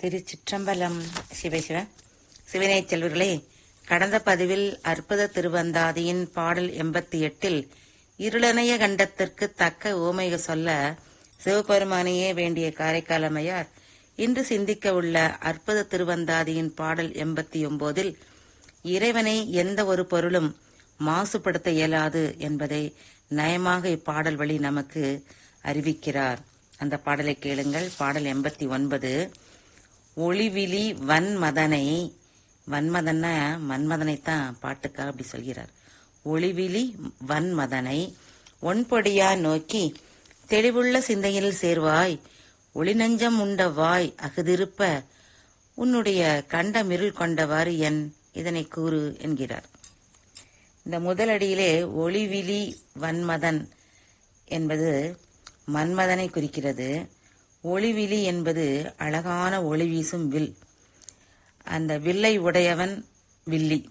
திருச்சிற்றம்பலம். சிவசிவ சிவனை செல்வர்களே கடந்த பதிவில் அற்புத திருவந்தாதியின் பாடல் எண்பத்தி எட்டில் இருளனைய கண்டத்திற்கு தக்க ஓமைக சொல்ல சிவபெருமானையே வேண்டிய காரைக்காலமையார் இன்று சிந்திக்க உள்ள அற்புத திருவந்தாதியின் பாடல் எண்பத்தி ஒன்பதில் இறைவனை எந்த ஒரு பொருளும் மாசுபடுத்த இயலாது என்பதை நயமாக இப்பாடல் வழி நமக்கு அறிவிக்கிறார். அந்த பாடலை கேளுங்கள். பாடல் எண்பத்தி ஒன்பது. ஒளிவிழி வன்மதனை வன்மதன்னா மன்மதனைத்தான் பாட்டுக்காக அப்படி சொல்கிறார். ஒளிவிழி வன்மதனை ஒன்பொடியா நோக்கி தெளிவுள்ள சிந்தையில் சேர்வாய் ஒளிநஞ்சம் உண்ட வாய் அகுதிருப்ப உன்னுடைய கண்டமிருள் கொண்டவாறு என் இதனை கூறு என்கிறார். இந்த முதலடியிலே ஒளிவிழி வன்மதன் என்பது மன்மதனை குறிக்கிறது. ஒளிவிழி என்பது அழகான ஒளி வீசும் வில். அந்த வில்லை உடையவன் வில்லி.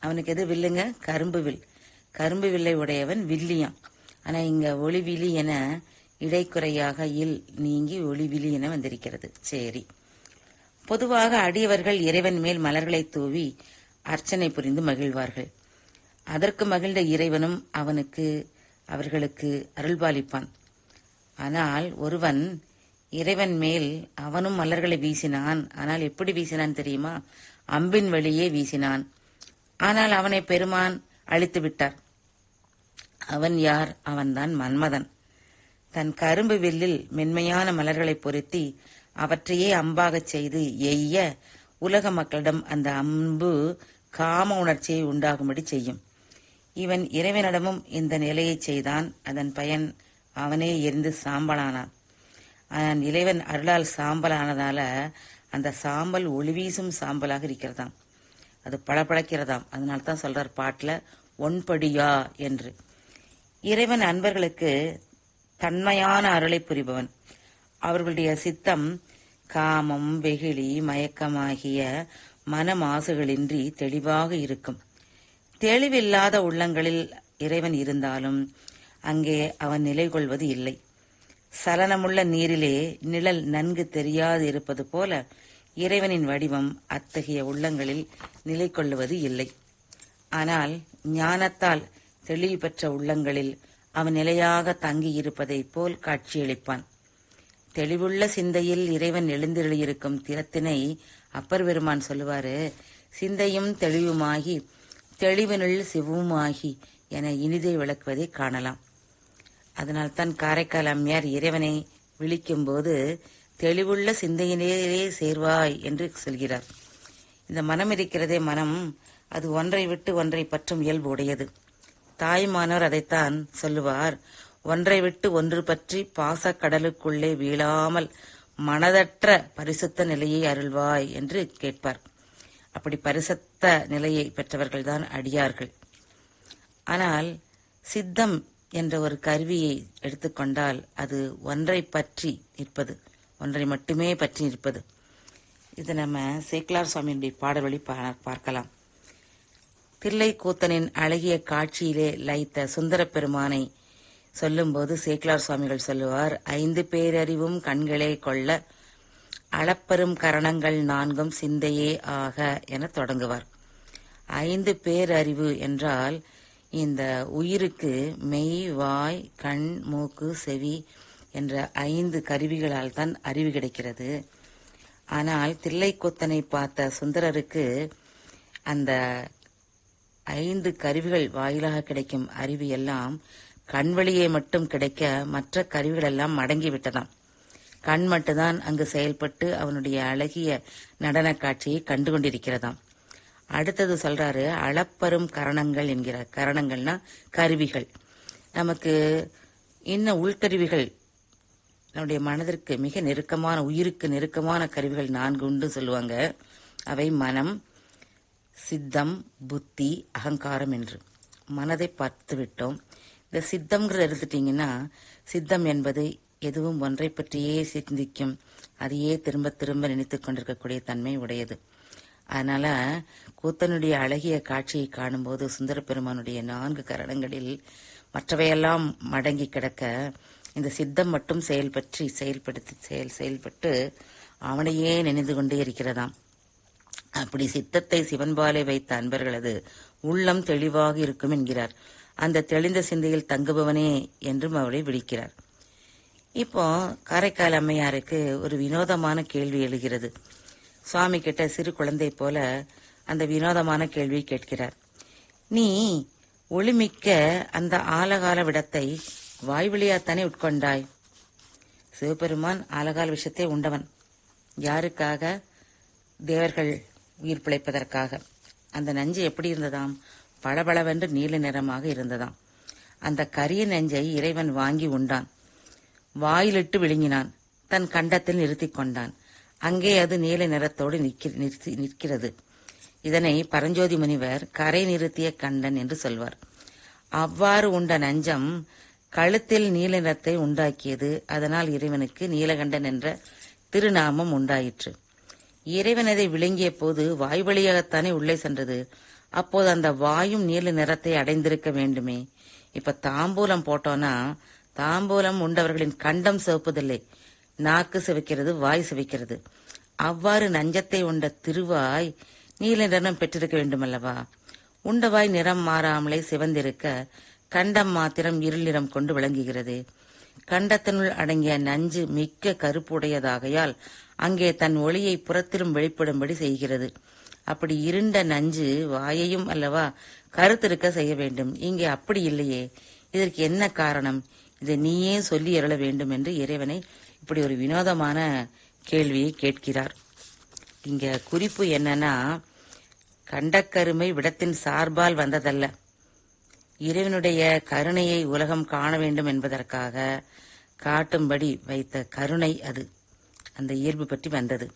அவனுக்கு எது வில்லுங்க? கரும்பு வில். கரும்பு வில்லை உடையவன் வில்லியான் ஆனால் இங்கே ஒளிவிழி என இடைக்குறையாக இல் நீங்கி ஒளிவிழி என வந்திருக்கிறது. சரி. பொதுவாக அடியவர்கள் இறைவன் மேல் மலர்களை தூவி அர்ச்சனை புரிந்து மகிழ்வார்கள். அதற்கு மகிழ்ந்த இறைவனும் அவனுக்கு அவர்களுக்கு அருள்பாலிப்பான். ஆனால் ஒருவன் இறைவன் மேல் அவனும் மலர்களை வீசினான். ஆனால் எப்படி வீசினான் தெரியுமா? அம்பின் வழியே வீசினான். ஆனால் அவனை பெருமான் அழித்து விட்டார். அவன் யார்? அவன்தான் மன்மதன். தன் கரும்பு வில்லில் மென்மையான மலர்களை பொருத்தி அவற்றையே அம்பாகச் செய்து எய்ய உலக மக்களிடம் அந்த அம்பு காம உணர்ச்சியை உண்டாகும்படி செய்யும். இவன் இறைவனிடமும் இந்த நிலையை செய்தான். அதன் பயன் அவனே எரிந்து சாம்பலானான். ஆனால் இறைவன் அருளால் சாம்பலானதால அந்த சாம்பல் ஒளிவீசும் சாம்பலாக இருக்கிறதாம். அது பளபளக்கிறதாம். அதனால தான் சொல்றார் பாட்டில் ஒன்படியா என்று. இறைவன் அன்பர்களுக்கு தன்மையான அருளை புரிபவன். அவர்களுடைய சித்தம் காமம் வெகுளி மயக்கமாகிய மனமாசுகளின்றி தெளிவாக இருக்கும். தெளிவில்லாத உள்ளங்களில் இறைவன் இருந்தாலும் அங்கே அவன் நிலை கொள்வது இல்லை. சலனமுள்ள நீரிலே நிழல் நன்கு தெரியாது இருப்பது போல இறைவனின் வடிவம் அத்தகைய உள்ளங்களில் நிலை கொள்ளுவது இல்லை. ஆனால் ஞானத்தால் தெளிவு பெற்ற உள்ளங்களில் அவன் நிலையாக தங்கியிருப்பதைப் போல் காட்சியளிப்பான். தெளிவுள்ள சிந்தையில் இறைவன் எழுந்திருளியிருக்கும் திறத்தினை அப்பர் பெருமான் சொல்லுவாரு சிந்தையும் தெளிவுமாகி தெளிவினுள் சிவமுமாகி என இனிதை விளக்குவதை காணலாம். அதனால்தான் காரைக்கால் அம்மையார் இறைவனை விழிக்கும்போது தெளிவுள்ள சிந்தையிலேயே சேர்வாய் என்று சொல்கிறார். இந்த மனம் இருக்கிறதே மனம் அது ஒன்றை விட்டு ஒன்றை பற்றும் இயல்பு உடையது. தாய்மானவர் அதைத்தான் சொல்லுவார். ஒன்றை விட்டு ஒன்று பற்றி பாசக்கடலுக்குள்ளே வீழாமல் மனதற்ற பரிசுத்த நிலையை அருள்வாய் என்று கேட்பார். அப்படி பரிசுத்த நிலையை பெற்றவர்கள்தான் அடியார்கள். ஆனால் சித்தம் என்ற ஒரு கருவியை எடுத்துக்கொண்டால் அது ஒன்றை பற்றி நிற்பது. ஒன்றை மட்டுமே பற்றி நிற்பது. இது நம்ம சேக்கிலார் சுவாமியினுடைய பாடல் வழி பா- பார்க்கலாம். தில்லை கூத்தனின் அழகிய காட்சியிலே லயித்த சுந்தர பெருமானை சொல்லும்போது சேக்கிலார் சுவாமிகள் சொல்லுவார் ஐந்து பேரறிவும் கண்களே கொள்ள அளப்பெரும் கரணங்கள் நான்கும் சிந்தையே ஆக என தொடங்குவார். ஐந்து பேரறிவு என்றால் இந்த உயிருக்கு மெய் வாய் கண் மூக்கு செவி என்ற ஐந்து கருவிகளால் தான் அறிவு கிடைக்கிறது. ஆனால் தில்லைக்கொத்தனை பார்த்த சுந்தரருக்கு அந்த ஐந்து கருவிகள் வாயிலாக கிடைக்கும் அறிவு எல்லாம் கண் வழியே மட்டும் கிடைக்க மற்ற கருவிகள் எல்லாம் மடங்கி விட்டதாம். கண் மட்டும்தான் அங்கு செயல்பட்டு அவனுடைய அழகிய நடன காட்சியை கண்டு கொண்டிருக்கிறதாம். அடுத்தது சொல்றாரு அளப்பரும் கரணங்கள் என்கிறார் கரணங்கள்னா கருவிகள். நமக்கு என்ன உள்கருவிகள்? நம்முடைய மனதிற்கு மிக நெருக்கமான உயிருக்கு நெருக்கமான கருவிகள் நான்கு உண்டு சொல்லுவாங்க. அவை மனம் சித்தம் புத்தி அகங்காரம் என்று. மனதை பார்த்து விட்டோம். இந்த சித்தம்ங்கிறத எடுத்துட்டீங்கன்னா சித்தம் என்பது எதுவும் ஒன்றை பற்றியே சிந்திக்கும். அதையே திரும்ப திரும்ப நினைத்து கொண்டிருக்கக்கூடிய தன்மை உடையது. அதனால கூத்தனுடைய அழகிய காட்சியை காணும்போது சுந்தர பெருமானுடைய நான்கு கரணங்களில் மற்றவையெல்லாம் மடங்கி கிடக்க இந்த சித்தம் மட்டும் செயல்பற்றி செயல்படுத்தி செயல் செயல்பட்டு அவனையே நினைந்து கொண்டே இருக்கிறதாம். அப்படி சித்தத்தை சிவன்பாலை வைத்த அன்பர்களது உள்ளம் தெளிவாக இருக்கும் என்கிறார். அந்த தெளிந்த சிந்தையில் தங்குபவனே என்றும் அவளை விழிக்கிறார். இப்போ காரைக்கால் அம்மையாருக்கு ஒரு வினோதமான கேள்வி எழுகிறது. சுவாமி கிட்ட சிறு குழந்தை போல அந்த வினோதமான கேள்வி கேட்கிறார். நீ ஒளிமிக்க அந்த ஆலகால விடத்தை வாய்வழியாத்தானே உட்கொண்டாய்? சிவபெருமான் ஆலகால விஷத்தை உண்டவன். யாருக்காக? தேவர்கள் உயிர் பிழைப்பதற்காக. அந்த நஞ்சு எப்படி இருந்ததாம்? பளபளவென்று நீல நிறமாக இருந்ததாம். அந்த கரிய நெஞ்சை இறைவன் வாங்கி உண்டான். வாயிலிட்டு விழுங்கினான். தன் கண்டத்தில் நிறுத்திக் கொண்டான். அங்கே அது நீல நிறத்தோடு நிற்கி- நிற்கிறது. இதனை பரஞ்சோதி முனிவர் கரை நிறுத்திய கண்டன் என்று சொல்வார். அவ்வாறு உண்ட நஞ்சம் கழுத்தில் நீல நிறத்தை உண்டாக்கியது. அதனால் இறைவனுக்கு நீலகண்டன் என்ற திருநாமம் உண்டாயிற்று. இறைவன் அதை விழுங்கிய போது வாய் வழியாகத்தானே உள்ளே சென்றது. அப்போது அந்த வாயும் நீல நிறத்தை அடைந்திருக்க வேண்டுமே. இப்ப தாம்பூலம் போட்டோன்னா தாம்பூலம் உண்டவர்களின் கண்டம் சிவப்பதில்லை. நாக்கு சிவக்கிறது வாய் சிவக்கிறது. அவ்வாறு நஞ்சத்தை உண்ட திருவாய் நீல நிறம் பெற்றிருக்க வேண்டுமல்லவா? உண்டவாய் நிறம் மாறாமலே சிவந்திருக்க கண்டம் மாத்திரம் இருள் நிறம் கொண்டு விளங்குகிறது. கண்டத்தினுள் அடங்கிய நஞ்சு மிக்க கருப்புடையதாகையால் அங்கே தன் ஒளியை புறத்திலும் வெளிப்படும்படி செய்கிறது. அப்படி இருண்ட நஞ்சு வாயையும் அல்லவா கருத்திருக்க செய்ய வேண்டும். இங்கே அப்படி இல்லையே. இதற்கு என்ன காரணம்? இதை நீயே சொல்லி அருள வேண்டும் என்று இறைவனை இப்படி ஒரு வினோதமான கேள்வியை கேட்கிறார். இங்க குறிப்பு என்னன்னா கண்டக்கருமை விடத்தின் சார்பால் வந்ததல்ல. இறைவனுடைய கருணையை உலகம் காண வேண்டும் என்பதற்காக காட்டும்படி வைத்த கருணை அது. அந்த இயல்பு பற்றி வந்தது.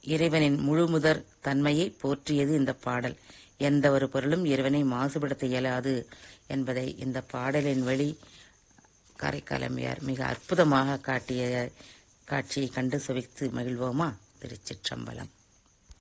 இறைவனின் முழுமுதற் தன்மையை போற்றியது இந்த பாடல். எந்த ஒரு பொருளும் இறைவனை மாசுபடுத்த இயலாது என்பதை இந்த பாடலின் வழி காரைக்காலமையார் மிக அற்புதமாக காட்டிய காட்சியை கண்டு சுவைத்து மகிழ்வோமா? திருச்சிற்றம்பலம்.